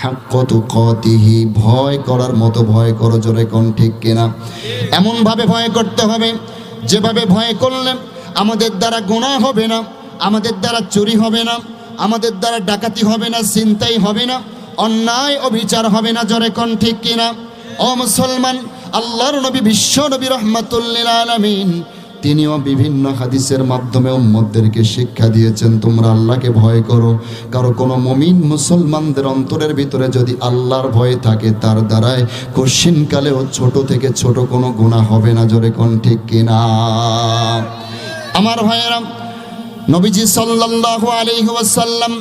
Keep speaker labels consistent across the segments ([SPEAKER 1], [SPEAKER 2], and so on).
[SPEAKER 1] হাক্কত কতিহি ভয় করার মতো ভয় করো জোরে কোন ঠিক কিনা। এমনভাবে ভয় করতে হবে, যেভাবে ভয় করলে আমাদের দ্বারা গোনা হবে না, আমাদের দ্বারা চুরি হবে না, আমাদের দ্বারা ডাকাতি হবে না চিন্তাই হবে না, অন্যায় অবিচার হবে না, জোরে কোন ঠিক কিনা। ও মুসলমান, আল্লাহর নবী, বিশ্ব নবী, রহমাতুল্লিল আলমিন তিনিও বিভিন্ন হাদিসের মাধ্যমে উম্মতদেরকে শিক্ষা দিয়েছেন, তোমরা আল্লাহকে ভয় করো। কারও কোনো মমিন মুসলমানদের অন্তরের ভিতরে যদি আল্লাহর ভয় থাকে, তার দ্বারায় কশিনকালেও ছোট থেকে ছোট কোনো গুণা হবে না, জোরে কোন ঠিক কিনা? আমার ভাইয়েরা, নবীজি সাল্লাল্লাহু আলাইহি ওয়াসাল্লাম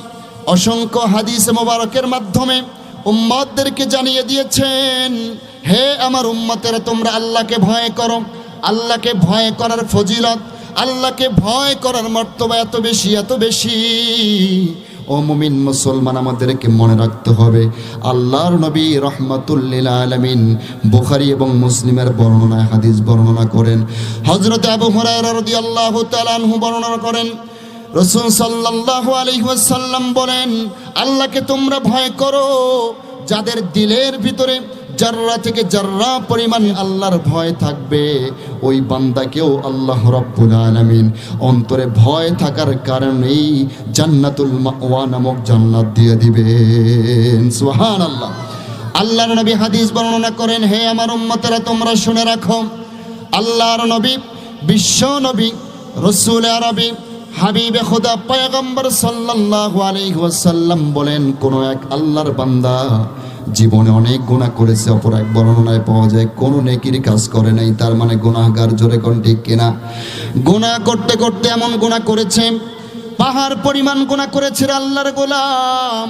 [SPEAKER 1] অসংখ্য হাদিস মোবারকের মাধ্যমে উম্মতদেরকে জানিয়ে দিয়েছেন, হে আমার উম্মতেরা, তোমরা আল্লাহকে ভয় করো। আল্লাহকে ভয় করার ফজিলত, আল্লাহকে ভয় করার মর্তবা এত বেশি এত বেশি। ও মুমিন মুসলমান, আমাদেরকে মনে রাখতে হবে, আল্লাহর নবী রহমাতুল্লিল আলমিন বুখারি এবং মুসলিমের বর্ণনায় হাদিস বর্ণনা করেন। হজরত আবু হুরায়রা রাদিয়াল্লাহু তাআলা আনহু বর্ণনা করেন, রসুল সাল্লাল্লাহু আলাইহি ওয়াসাল্লাম বলেন, আল্লাহকে তোমরা ভয় করো, যাদের দিলের ভিতরে জাররা থেকে জাররা পরিমাণ আল্লাহর ভয় থাকবে, ওই বান্দাকেও আল্লাহ রব্বুল আলামিন অন্তরে ভয় থাকার কারণেই জান্নাতুল মাওয়া নামক জান্নাত দিয়ে দিবেন। সুবহানাল্লাহ। আল্লাহর নবী হাদিস বর্ণনা করেন, হে আমার উম্মতেরা, তোমরা শুনে রাখো, আল্লাহর নবী, বিশ্ব নবী, রসুল আরবি, হাবিবে খোদা, পয়গম্বর সাল্লাল্লাহু আলাইহি ওয়াসাল্লাম বলেন, কোনো এক আল্লাহর বান্দা জীবনে অনেক গুনাহ করেছে, অপর এক বর্ণনায় পাওয়া যায়, কোনো নেকির কাজ করে নাই, তার মানে গুনাহগার জোরে কোন ঠিক কিনা? গুনাহ করতে করতে এমন গুনাহ করেছে, পাহাড় পরিমাণ গুনাহ করেছে আল্লাহর গোলাম।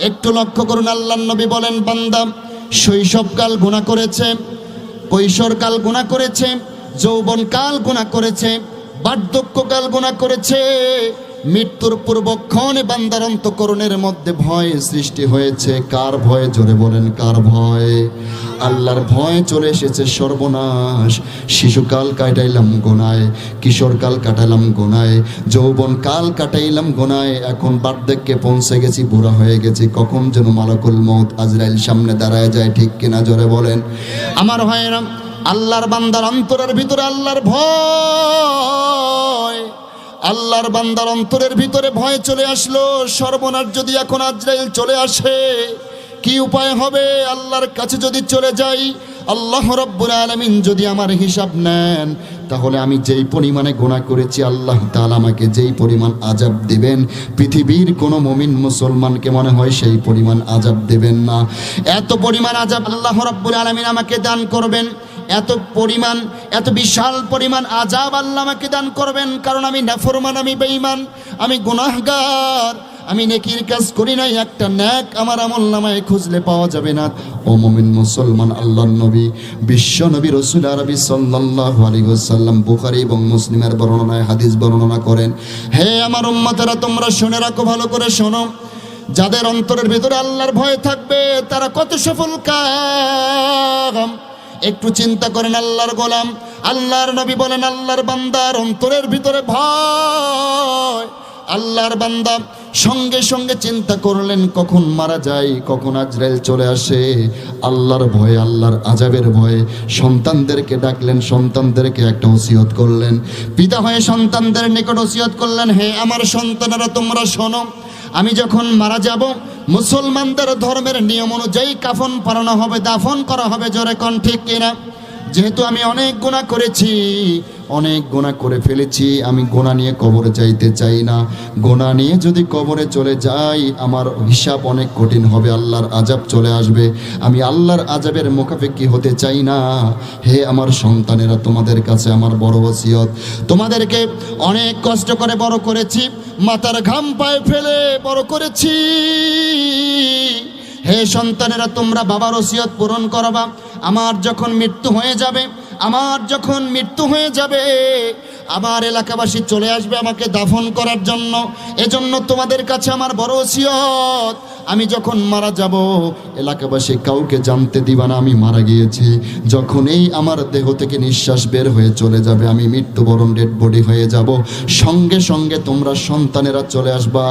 [SPEAKER 1] একটু লক্ষ্য করুন আল্লাহ নবী বলেন, বান্দা, শৈশবকাল গুণা করেছে, কৈশোরকাল গুণা করেছে, যৌবনকাল গুণা করেছে, বার্ধক্যকাল গুণা করেছে। মৃত্যুর পূর্বক্ষণে বান্দার অন্তকরণের মধ্যে ভয় সৃষ্টি হয়েছে। কার ভয়ে? জোরে বলেন, কার ভয়? আল্লাহর ভয় চলে এসেছে সর্বনাশ। শিশুকাল কাটাইলাম গোনায় কিশোরকাল কাটাইলাম গোনায়, যৌবন কাল কাটাইলাম গোনায়। এখন বার্ধক্যে পৌঁছে গেছি, বুড়া হয়ে গেছি। কখন যেন মালাকুল মত আজরাইল সামনে দাঁড়ায় যায়, ঠিক কিনা জোরে বলেন। আমার ভাইয়েরা, আল্লাহর বান্দার অন্তরের ভিতরে আল্লাহর ভয়। আল্লাহর বান্দার অন্তরের ভিতরে ভয় চলে আসলো। সর্বনাশ যদি এখন আজরাইল চলে আসে, কি উপায় হবে? আল্লাহর কাছে যদি চলে যাই, আল্লাহ রব্বুল আলমিন যদি আমার হিসাব নেন, তাহলে আমি যেই পরিমাণে গোনা করেছি, আল্লাহ তাআলা আমাকে যেই পরিমাণ আজাব দেবেন, পৃথিবীর কোনো মমিন মুসলমানকে মনে হয় সেই পরিমাণ আজাব দেবেন না। এত পরিমাণ আজাব আল্লাহ রব্বুল আলমিন আমাকে দান করবেন। এত পরিমাণ, এত বিশাল পরিমাণ আজাব আল্লাহ আমাকে দান করবেন, কারণ আমি নাফরমান, আমি বেঈমান, আমি গুনাহগার, আমি নেকির কাজ করি নাই, একটা ন্যাক আমার আমল নামায় খুঁজলে পাওয়া যাবে না। ও মমিন মুসলমান আল্লাহ নবী, বিশ্ব নবী রসুল আরবি সাল্লাল্লাহু আলাইহি ওয়াসাল্লাম, বুখারী এবং মুসলিমের বর্ণনায় হাদিস বর্ণনা করেন, হে আমার উম্মতেরা, তোমরা শুনে রাখো, ভালো করে শোনো, যাদের অন্তরের ভিতরে আল্লাহর ভয় থাকবে, তারা কত সফল কাম একটু চিন্তা করেন আল্লাহর গোলাম, আল্লাহর নবী বলেন আল্লাহর বান্দার অন্তরের ভিতরে ভয়। আল্লাহর বান্দা সঙ্গে সঙ্গে চিন্তা করলেন, কখন মারা যায়, কখন আজরাইল চলে আসে। আল্লাহর ভয়ে, আল্লাহর আজাবের ভয়ে সন্তানদেরকে ডাকলেন, সন্তানদেরকে একটা ওসিয়ত করলেন। পিতা হয়ে সন্তানদের নিকট ওসিয়ত করলেন, হে আমার সন্তানেরা, তোমরা শোনো আমি যখন মারা যাব, মুসলমানদের ধর্মের নিয়ম অনুযায়ী কাফন পরানো হবে, দাফন করা হবে, জোরে কন ঠিক কিনা? যেহেতু আমি অনেক গুণা করেছি, অনেক গোনা করে ফেলেছি, আমি গোনা নিয়ে কবরে যাইতে চাই না। গোনা নিয়ে যদি কবরে চলে যাই, আমার হিসাব অনেক কঠিন হবে, আল্লাহর আজাব চলে আসবে। আমি আল্লাহর আজাবের মুখাপেক্ষি হতে চাই না। হে আমার সন্তানেরা, তোমাদের কাছে আমার বড় ওসিয়ত। তোমাদেরকে অনেক কষ্ট করে বড় করেছি, মাথার ঘাম পায়ে ফেলে বড় করেছি। হে সন্তানেরা, তোমরা বাবার ওসিয়ত পূরণ করবা। আমার যখন মৃত্যু হয়ে যাবে, আমার যখন মৃত্যু হয়ে যাবে আমার এলাকাবাসী চলে আসবে আমাকে দাফন করার জন্য। এজন্য তোমাদের কাছে আমার বড় ওসিয়ত। আমি যখন মারা যাব, এলাকাবাসী কাউকে জানতে দিবা না, আমি মারা গিয়েছি। যখন এই আমার দেহ থেকে নিঃশ্বাস বের হয়ে চলে যাবে, আমি মৃত্যুবরণ ডেড বডি হয়ে যাব। সঙ্গে সঙ্গে তোমরা সন্তানেরা চলে আসবা,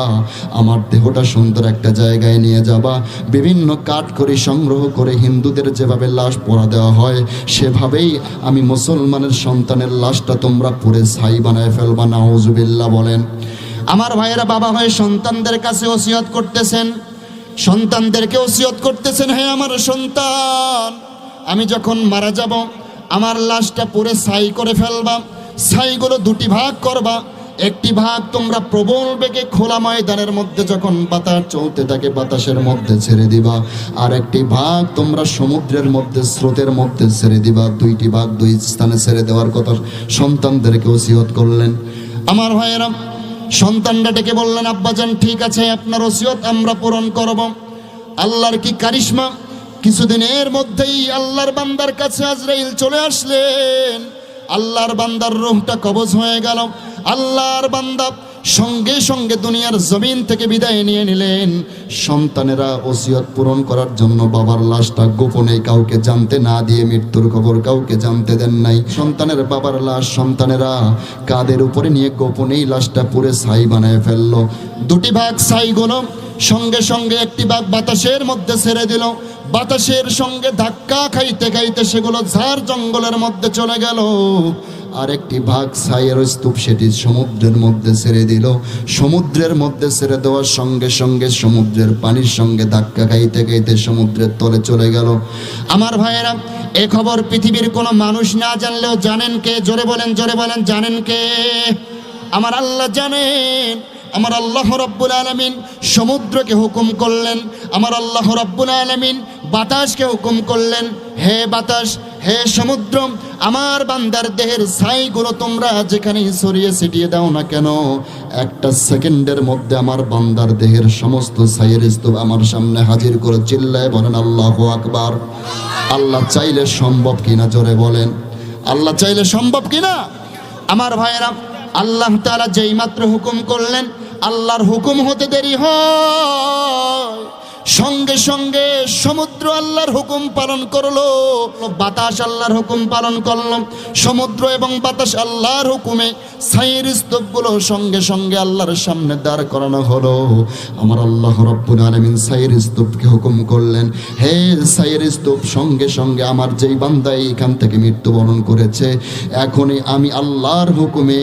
[SPEAKER 1] আমার দেহটা সুন্দর একটা জায়গায় নিয়ে যাবা। বিভিন্ন কাঠ করি সংগ্রহ করে হিন্দুদের যেভাবে লাশ পোড়া দেওয়া হয়, সেভাবেই আমি মুসলমানের সন্তানের লাশটা তোমরা পুরে ছাই বানায় ফেলবা, নাউজুবিল্লাহ বলেন। আমার ভাইয়েরা বাবা হয়ে সন্তানদের কাছে ওসিয়ত করতেছেন। সন্তানদেরকে ওসিয়ত করতেছেন হ্যাঁ আমার সন্তান। আমি যখন মারা যাব, আমার লাশটা পুরে ছাই করে ফেলবা, ছাইগুলো দুটি ভাগ করবা। একটি ভাগ তোমরা প্রবল বেগে খোলা ময়দানের মধ্যে যখন বাতাস চলতে থাকে, বাতাসের মধ্যে ছেড়ে দিবা। আর একটি ভাগ তোমরা সমুদ্রের মধ্যে, স্রোতের মধ্যে ছেড়ে দিবা। দুইটি ভাগ দুই স্থানে ছেড়ে দেওয়ার কথা সন্তানদেরকে ওসিয়ত করলেন। আমার ভাইয়েরা সন্তানরা ডেকে বললেন, আব্বাজান, ঠিক আছে, আপনার ওসিয়ত আমরা পূরণ করব। আল্লাহর কি কারিশমা? কিছুদিনের মধ্যেই আল্লাহর বান্দার কাছে আজরাইল চলে আসলেন। আল্লাহর বান্দার রোহটা কবজ হয়ে গেল। আল্লাহর বান্দা সঙ্গে সঙ্গে দুনিয়ার জমিন থেকে বিদায় নিয়ে নিলেন। সন্তানেরা ওসিয়ত পূরণ করার জন্য বাবার লাশটা গোপনে কাউকে জানতে না দিয়ে মৃত্যুর খবর কাউকে জানতে দেন নাই। সন্তানের বাবার লাশ সন্তানেরা কাদের উপরে নিয়ে গোপনেই লাশটা পুরে ছাই বানায় ফেলল। দুটি ভাগ ছাইগুলো সঙ্গে সঙ্গে একটি ভাগ বাতাসের মধ্যে ছেড়ে দিল। বাতাসের সঙ্গে ধাক্কা খাইতে খাইতে সেগুলো ঝাড় জঙ্গলের মধ্যে চলে গেল। আর একটি ভাগ ছাইয়ের স্তূপ সেটি সমুদ্রের মধ্যে ছেড়ে দিল। সমুদ্রের মধ্যে ছেড়ে দেওয়ার সঙ্গে সঙ্গে সমুদ্রের পানির সঙ্গে ধাক্কা খাইতে খাইতে সমুদ্রের তলে চলে গেল। আমার ভাইয়েরা, এ খবর পৃথিবীর কোনো মানুষ না জানলেও জানেন কে? জোরে বলেন জোরে বলেন, জানেন কে? আমার আল্লাহ জানেন। আমার আল্লাহ রব্বুল আলমিন সমুদ্রকে হুকুম করলেন, আমার আল্লাহ রব্বুল আলমিন বাতাসকে হুকুম করলেন, হে বাতাস, হে সমুদ্র, আমার বান্দার দেহের ছাইগুলো তোমরা যেখানে সরিয়ে ছিটিয়ে দাও না কেন? একটা সেকেন্ডের মধ্যে আমার বান্দার দেহের সমস্ত ছাইয়ের স্তূপ আমার সামনে হাজির করে চিল্লায় বলেন, আল্লাহ আকবার। আল্লাহ চাইলে সম্ভব কিনা জোরে বলেন, আল্লাহ চাইলে সম্ভব কিনা? আমার ভাইয়েরা, আল্লাহ তাআলা যেই মাত্র হুকুম করলেন আল্লাহর হুকুম হতে দেরি হয়। সঙ্গে সঙ্গে সমুদ্র আল্লাহর হুকুম পালন করল, বাতাস আল্লাহর হুকুম পালন করল, সমুদ্র এবং বাতাস আল্লাহর হুকুমে ছাইয়ের স্তূপগুলো সঙ্গে সঙ্গে আল্লাহর সামনে দাঁড় করানো হলো। আমার আল্লাহ রব্বুল আলামিন ছাইয়ের স্তূপকে হুকুম করলেন, হে ছাইয়ের স্তূপ, সঙ্গে সঙ্গে আমার যেই বান্দা এইখান থেকে মৃত্যুবরণ করেছে, এখনই আমি আল্লাহর হুকুমে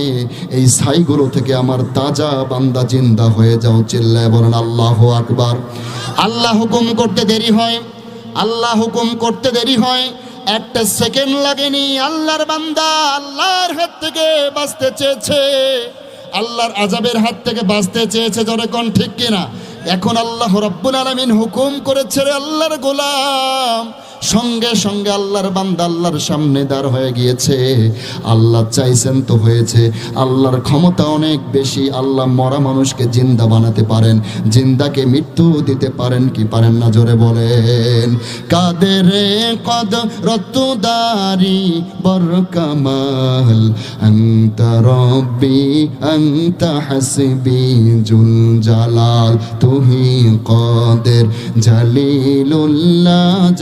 [SPEAKER 1] এই সাইগুলো থেকে আমার তাজা বান্দা জিন্দা হয়ে যাও, চিল্লায় বলেন আল্লাহ আকবার। আল্লাহ হুকুম করতে দেরি হয়, আল্লাহ হুকুম করতে দেরি হয়, একটা সেকেন্ড লাগেনি, আল্লাহর বান্দা আল্লাহর হাত থেকে বাঁচতে চেয়েছে। আল্লাহর আজাবের হাত থেকে বাঁচতে চেয়েছে জনে কোন ঠিক কিনা? এখন আল্লাহ রব্বুল আলমিন হুকুম করেছে রে আল্লাহর গোলাম। সঙ্গে সঙ্গে আল্লাহর বান্দা আল্লাহর সামনে দাঁড় হয়ে গিয়েছে। আল্লাহ চাইছেন তো হয়েছে। আল্লাহর ক্ষমতা অনেক বেশি। আল্লাহ মরা মানুষকে জিন্দা বানাতে পারেন। জিন্দাকে মৃত্যু দিতে পারেন কি পারেন না? জোরে বলেন। কাদের কদ রতুদারি বর কামাল আন্তা রব্বি, আন্তা হাসবি জুল জালাল তুহি কদের জালিলুল্লাহ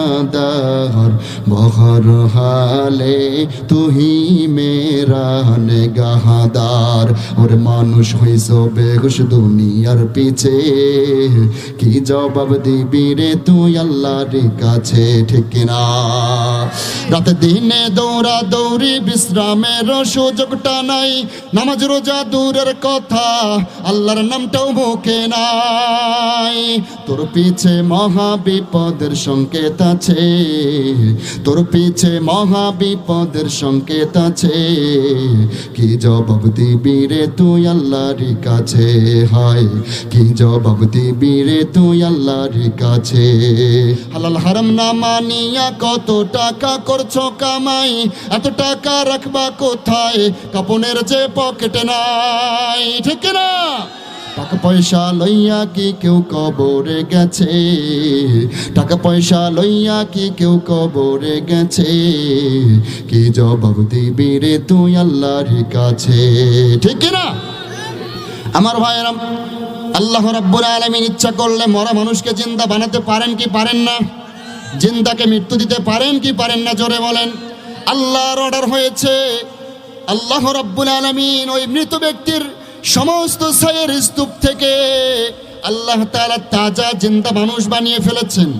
[SPEAKER 1] জাহাদার বহর হালে তুহি মেরা নেগাহাদার। ওর মানুষ হইস বেগুস দুনিয়ার পিছে। কি জবাব দিবি রে তুই আল্লাহর কাছে? ঠিক না রাতে দিনে দৌড়া দৌড়ি বিশ্রামের সুযোগটা নাই। নামাজ রোজা দূরের কথা, আল্লাহর নামটাও মুখে নাই। তোর পিছে মহা বিপদের সংকেত আছে। তোর পিছে মহা বিপদের সংকেত আছে। কি জবাব দিবি রে তুই আল্লাহর কাছে? হয়, কি জবাব দিবি রে তুই আল্লাহর কাছে? হালাল হারাম না মানিয়া কত টাকা করছ কামাই? এত টাকা রাখবা কোথায়? কাপনের যে পকেটে নাই, ঠিক না টাকা পয়সা লইয়া কি কেউ কবরে গেছে? টাকা পয়সা লইয়া কি কেউ কবরে গেছে? কি জবাব দিবি রে তুই আল্লাহর কাছে? ঠিক না? আমার ভাইয়েরা আল্লাহ রাব্বুল আলামিন ইচ্ছা করলে মরা মানুষকে জিন্দা বানাতে পারেন কি পারেন না? জিন্দাকে মৃত্যু দিতে পারেন কি পারেন না? জোরে বলেন, আল্লাহর অর্ডার হয়েছে। আল্লাহ রাব্বুল আলমিন ওই মৃত ব্যক্তির সমস্ত সায়ের স্তূপ থেকে আল্লাহ তাআলা তাজা জিন্দা মানুষ বানিয়ে ফেলেছেন।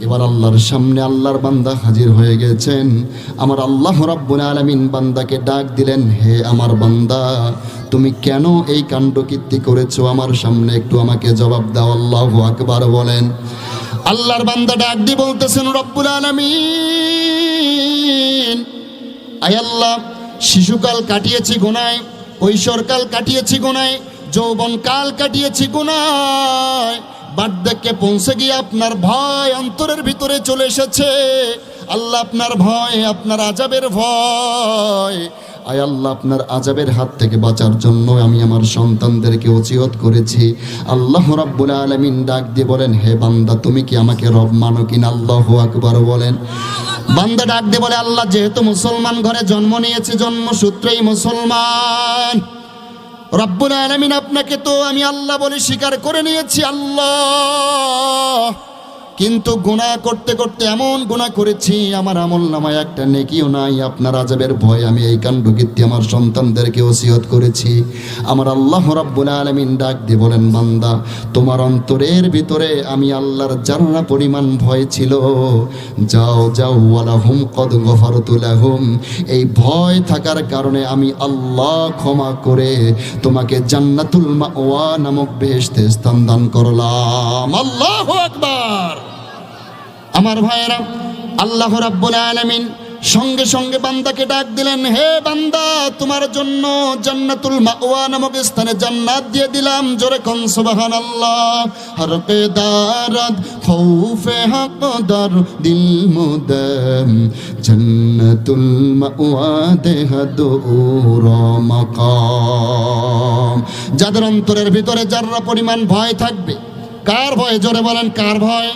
[SPEAKER 1] এবার আল্লাহর সামনে আল্লাহর বান্দা হাজির হয়ে গেছেন। আমার আল্লাহ রাব্বুল আলামিন বান্দাকে ডাক দিলেন, হে আমার বান্দা, তুমি কেন এই কাণ্ডকীর্তি করেছ আমার সামনে? একটু আমাকে জবাব দাও, আল্লাহ আকবার বলেন। আল্লাহর বান্দা ডাক দিয়ে বলতেছেন, রব্বুল আলামিন, আয় আল্লাহ, শিশুকাল কাটিয়েছি গোনায় কৈশোরকাল কাটিয়েছি গোনায় যৌবনকাল কাটিয়েছি গোনায়। বার্ধক্যে পৌঁছে গিয়ে আপনার ভয় অন্তরের ভিতরে চলে এসেছে। আল্লাহ আপনার ভয়, আপনার আজাবের ভয়। আয় আল্লাহ আপনার আজাবের হাত থেকে বাঁচার জন্য আমি আমার সন্তানদেরকে ওসিয়ত করেছি। আল্লাহ রাব্বুল আলমিন ডাক দিয়ে বলেন, হে বান্দা, তুমি কি আমাকে রব মানো কিনা? আল্লাহু আকবার বলেন। বান্দা ডাক দিয়ে বলে, আল্লাহ যেহেতু মুসলমান, ঘরে জন্ম নিয়েছে, জন্মসূত্রেই মুসলমান। রব্বুল আলামিন আপনাকে তো আমি আল্লাহ বলে স্বীকার করে নিয়েছি, আল্লাহ। কিন্তু গুণা করতে করতে এমন গুণা করেছি, আমার আমল নামায় একটা নেকিও নাই, আপনার আজাবের ভয় আমি এই কাণ্ডকীর্তি আমার সন্তানদেরকে ওসিয়ত করেছি। আমার আল্লাহ রাব্বুল আলামিন ডাক দিয়ে বলেন, বান্দা, তোমার অন্তরের ভিতরে আমি আল্লাহর জান্না পরিমাণ ভয় ছিল, যাও যাও, ওয়ালাহুম কদ গফারতু লাহুম। এই ভয় থাকার কারণে আমি আল্লাহ ক্ষমা করে তোমাকে জান্নাতুল মা ওয়া নামক বেহেশতে স্থান দান করলাম। আল্লাহ আকবার! আমার ভাইয়েরা, আল্লাহ রাব্বুল আলামিন সঙ্গে সঙ্গে বান্দাকে ডাক দিলেন, হে বান্দা, তোমার জন্য জান্নাতুল মাওয়া নামক স্থানে জান্নাত দিয়ে দিলাম। জোরে কোন, সুবহানাল্লাহ। হর পে দারাদ খৌফে হকদার দিল মুদম। জান্নাতুল মাওয়া, দেহ, দূর, মাকাম। যাদের অন্তরের ভিতরে যাররা পরিমাণ ভয় থাকবে, কার ভয়? জোরে বলেন, কার ভয়?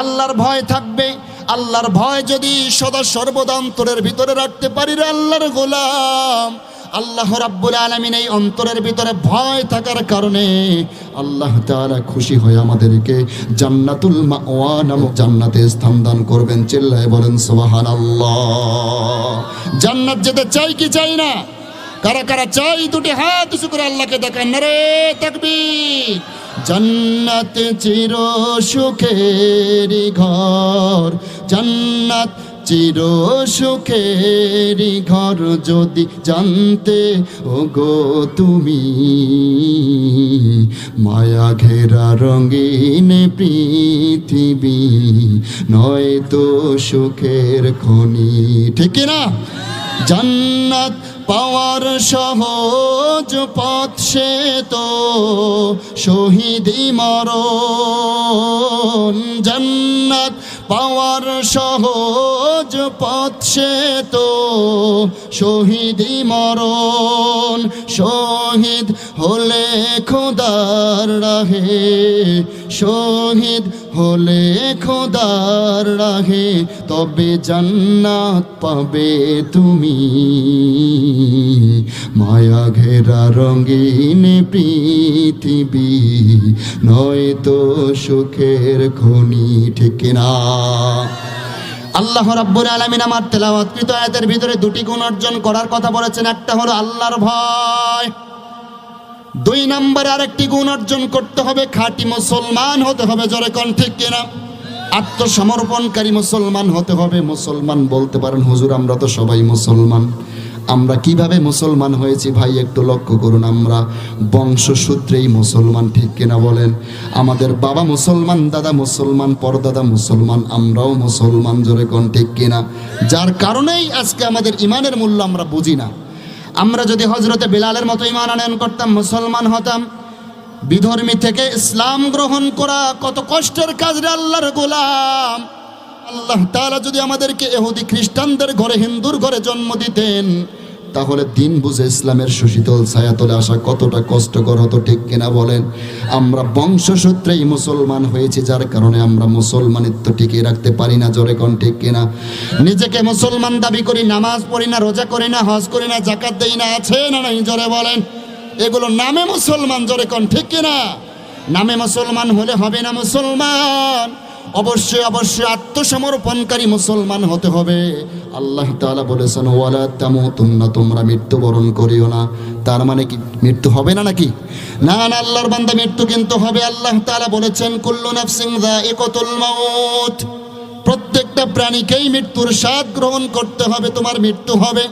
[SPEAKER 1] আল্লাহর ভয় থাকবে, আল্লাহর ভয় যদি সদা সর্বদা অন্তরের ভিতরে রাখতে পারি রে আল্লাহর গোলাম। আল্লাহ রাব্বুল আলামিন এই অন্তরের ভিতরে ভয় থাকার কারণে আল্লাহ তাআলা খুশি হয়ে আমাদেরকে জান্নাতুল মাওয়া নামক জান্নাতে স্থান দান করবেন, চিল্লায় বলেন, সুবহানাল্লাহ। জান্নাত যেতে চাই কি চাই না? কারা কারা চাই দুটি হাত উঁচু করে আল্লাহকে দেখান না রে তাকবীর। জান্নাত চির সুখেরি ঘর, জান্নাত চির সুখেরি ঘর যদি জানতে ও গো তুমি মায়া ঘেরা রঙিন পৃথিবী নয় তো সুখের খনি। ঠিক না জান্নাত পাওয়ার সহজ পথ সে তো শহীদি মরণ। জান্নাত পাওয়ার সহজ পথ সে তো শহীদি মরণ। শহীদ হলে খোদার রাহে, শহীদ হলে খোদার রাহে, তবে জান্নাত পাবে তুমি। মায়া ঘেরা রঙিন পৃথিবী, নয় তো সুখের খনি, ঠিক না আল্লাহ রাব্বুল আলামিন আমার তেলাওয়াতকৃত আয়াতের ভিতরে দুটি গুণ অর্জন করার কথা বলেছেন। একটা হলো আল্লাহর ভয় দুই নম্বরে আরেকটি গুণ অর্জন করতে হবে, খাঁটি মুসলমান হতে হবে, জোরে কোন ঠিক কিনা? আত্মসমর্পণকারী মুসলমান হতে হবে, মুসলমান বলতে পারেন, হুজুর, আমরা তো সবাই মুসলমান। আমরা কীভাবে মুসলমান হয়েছি ভাই, একটু লক্ষ্য করুন, আমরা বংশসূত্রেই মুসলমান, ঠিক কিনা বলেন? আমাদের বাবা মুসলমান, দাদা মুসলমান, পরদাদা মুসলমান, আমরাও মুসলমান, জোরে কোন ঠিক কিনা? যার কারণেই আজকে আমাদের ইমানের মূল্য আমরা বুঝি না। আমরা যদি হজরতে বিলালের মতো ইমান আনয়ন করতাম, মুসলমান হতাম, বিধর্মী থেকে ইসলাম গ্রহণ করা কত কষ্টের কাজ রে আল্লাহর গোলাম। আল্লাহ তালা যদি আমাদেরকে এহুদি খ্রিস্টানদের ঘরে, হিন্দুর ঘরে জন্ম দিতেন তাহলে দিন বুঝে ইসলামের সুশীতল ছায়াতলে আসা কতটা কষ্টকর হতো ঠিক কিনা বলেন? আমরা বংশসূত্রেই মুসলমান হয়েছি, যার কারণে আমরা মুসলমানিত্ব টিকিয়ে রাখতে পারি না, জোরে কোন ঠিক কিনা? নিজেকে মুসলমান দাবি করি, নামাজ পড়ি না, রোজা করি না, হজ করি না জাকাত দেই না, আছে না নাই, জোরে বলেন? এগুলো নামে মুসলমান, জোরে কোন ঠিক কিনা? নামে মুসলমান হলে হবে না মুসলমান। অবশ্যই অবশ্যই আত্মসমর্পণকারী মুসলমান হতে হবে। আল্লাহ তালা বলেছেন, ওয়ালা তামুতুন্না, তোমরা মৃত্যুবরণ করিও না। তার মানে কি, মৃত্যু হবে না নাকি? না না, আল্লাহর বান্দা মৃত্যু কিন্তু হবে। আল্লাহ তালা বলেছেন, কুল্লু নাফসিন যায়িকাতুল মাউত। প্রত্যেকটা প্রাণীকেই মৃত্যুর স্বাদ গ্রহণ করতে হবে, তোমার মৃত্যু হবে।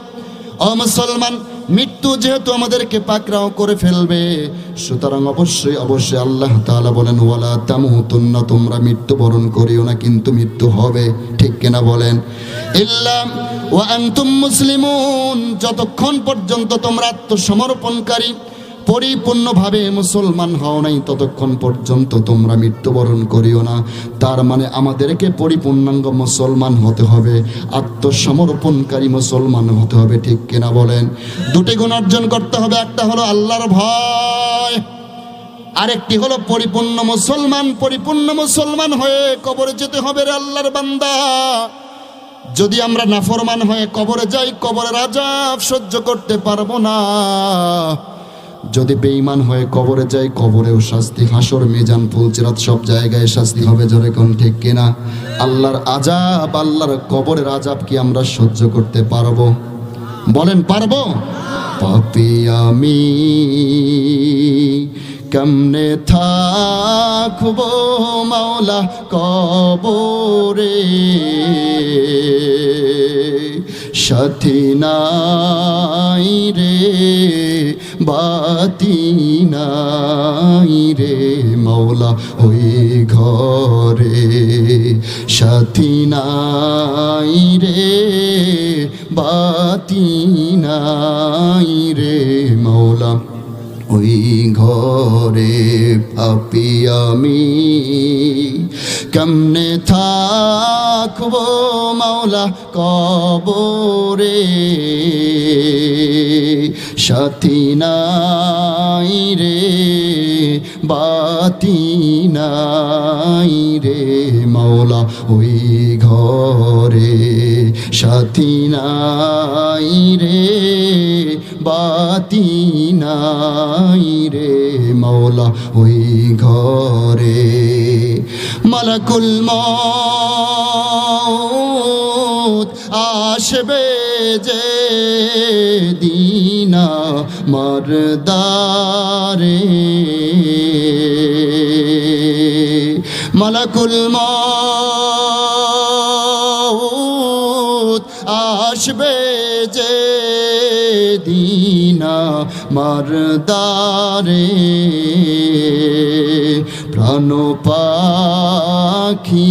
[SPEAKER 1] ও মুসলমান মৃত্যু যেহেতু আমাদেরকে পাকরাও করে ফেলবে, সুতরাং অবশ্যই অবশ্যই আল্লাহ তালা বলেন, ওয়ালা তামুতুন্না, তোমরা মৃত্যুবরণ করিও না, কিন্তু মৃত্যু হবে। ঠিক কিনা বলেন? ইল্লাম ও আন্তুম মুসলিমুন, যতক্ষণ পর্যন্ত তোমরা আত্মসমর্পণকারী পরিপূর্ণভাবে মুসলমান হও নাই ততক্ষণ পর্যন্ত তোমরা মৃত্যুবরণ করিও না। তার মানে আমাদেরকে পরিপূর্ণাঙ্গ মুসলমান হতে হবে, আত্মসমর্পণকারী মুসলমান হতে হবে, ঠিক কিনা বলেন? দুটি গুণ অর্জন করতে হবে, একটা হলো আল্লাহর ভয়, আরেকটি হলো পরিপূর্ণ মুসলমান। পরিপূর্ণ মুসলমান হয়ে কবরে যেতে হবে রে আল্লাহর বান্দা। যদি আমরা নাফরমান হয়ে কবরে যাই, কবরের আজাব সহ্য করতে পারব না। যদি বেঈমান হয়ে কবরে যায় কবরেও শাস্তি। হাসর, মেজান ফুলচিরাত সব জায়গায় শাস্তি হবে জোরে কোন ঠিক কিনা? আল্লাহর আজাব আল্লাহর কবরের আজাব কি আমরা সহ্য করতে পারব? বলেন, পারব? পাপি আমি কেমনে থাকব মাওলা কবরে? সাথী নাই রে। বাতি নাই রে মৌলা ওই ঘরে সাথী নাই রে বাতি নাই রে মাওলা। ওই ঘরে পাপি আমি। কেমনে থাকব মাওলা কবরে? সাথী নাই রে, বাতি নাই রে মাওলা ওই ঘরে। সাথী নাই রে। বাতি নাই রে মাওলা ওই ঘরে। মালাকুল আসবে যে দিনা মরদারে। মালাকুল আসবে যে দিনা মারদারে। প্রাণ পাখি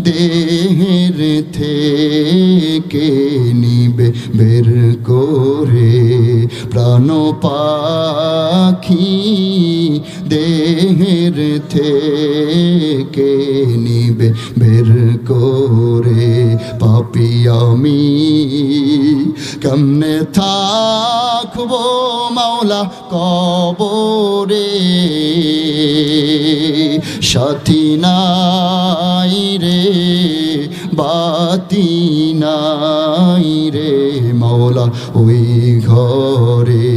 [SPEAKER 1] দেহের থেকে নিবে বের করে। প্রাণ পাখি দেহের থেকে নিবে বের করে। পাপি আমি কেমনে থাকব মাওলা কবরে? সাথী নাই রে, বাতি নাই রে মাওলা ওই ঘরে।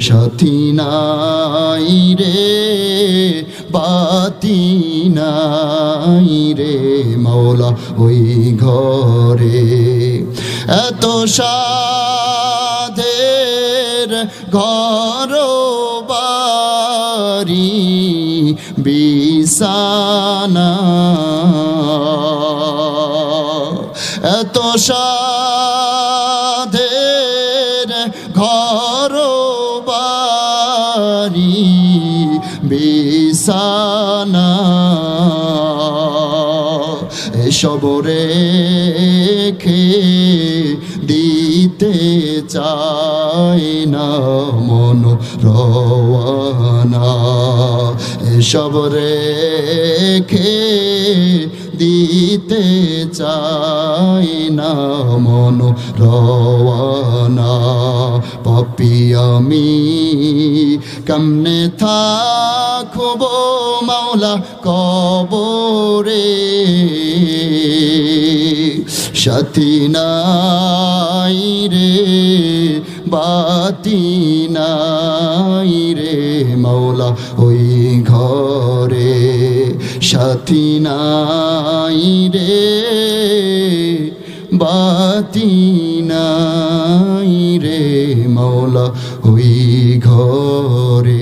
[SPEAKER 1] সাথী নাই রে, বাতি নাই রে মাওলা ওই ঘরে। এত সাধের ঘর বাড়ি বিছানা। এত সাধের ঘর বাড়ি বিছানা। এসব রেখে দিতে চায় না মন রওয়ানা এসব রেখে দিতে চাই না মন রওয়ানা পাপি, আমি কেমনে থাকব মাওলা কবরে? সাথী নাই রে, বাতি নাই রে মৌলা ওই ঘরে। সাথী নাই রে, বাতি নাই রে মৌলা ওই ঘরে।